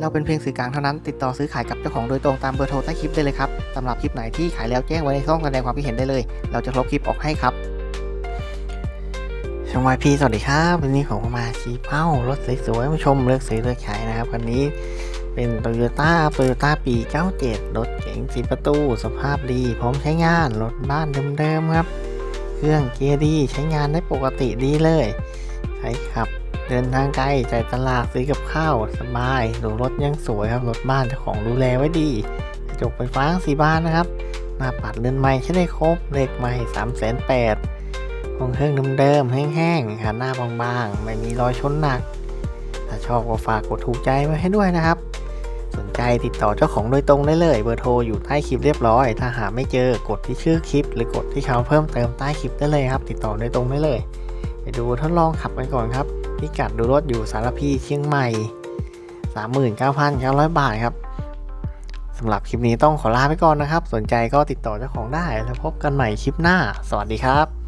เราเป็นเพียงสื่อกลางเท่านั้นติดต่อซื้อขายกับเจ้าของโดยตรงตามเบอร์โทรใต้คลิปได้เลยครับสำหรับคลิปไหนที่ขายแล้วแจ้งไว้ในช่องแสดงความคิดเห็นได้เลย เราจะลบคลิปออกให้ครับชมวายพีสวัสดีครับวันนี้ผมก็มาชี้เป้ารถสวยๆมาชมเลือกซื้อเลือกขายนะครับคันนี้เป็น t o y ยต้าโตโยต้าปี 97 รถเก๋งสีประตู สภาพดี พร้อมใช้งาน รถบ้านเดิมๆครับ เครื่องเกียร์ดี ใช้งานได้ปกติดีเลย ใช้ขับ เดินทางไกลจ่ายตลาดซื้อกับข้าวสบายดูรถยังสวยครับรถบ้านเจ้าของดูแลไว้ดีกระจกไฟฟ้าสีบ้านนะครับหน้าปัดเรือนใหม่ใช้ได้ครบเลขใหม่3ามแสนแปดของเครื่องเดิมๆแห้งๆหันหน้าบางๆ ไม่มีรอยชนหนัก ถ้าชอบก็ฝากกดถูกใจไว้ให้ด้วยนะครับ สนใจติดต่อเจ้าของโดยตรงได้เลย เบอร์โทรอยู่ใต้คลิปเรียบร้อย ถ้าหาไม่เจอกดที่ชื่อคลิป หรือกดที่เขาเพิ่มเติมใต้คลิปได้เลยครับ ติดต่อโดยตรงได้เลย ไปดูทดลองขับกันก่อนครับ พิกัดดูรถอยู่สารพีเชียงใหม่ 39,900 บาทครับสำหรับคลิปนี้ต้องขอลาไปก่อนนะครับ สนใจก็ติดต่อเจ้าของได้แล้วพบกันใหม่คลิปหน้า สวัสดีครับ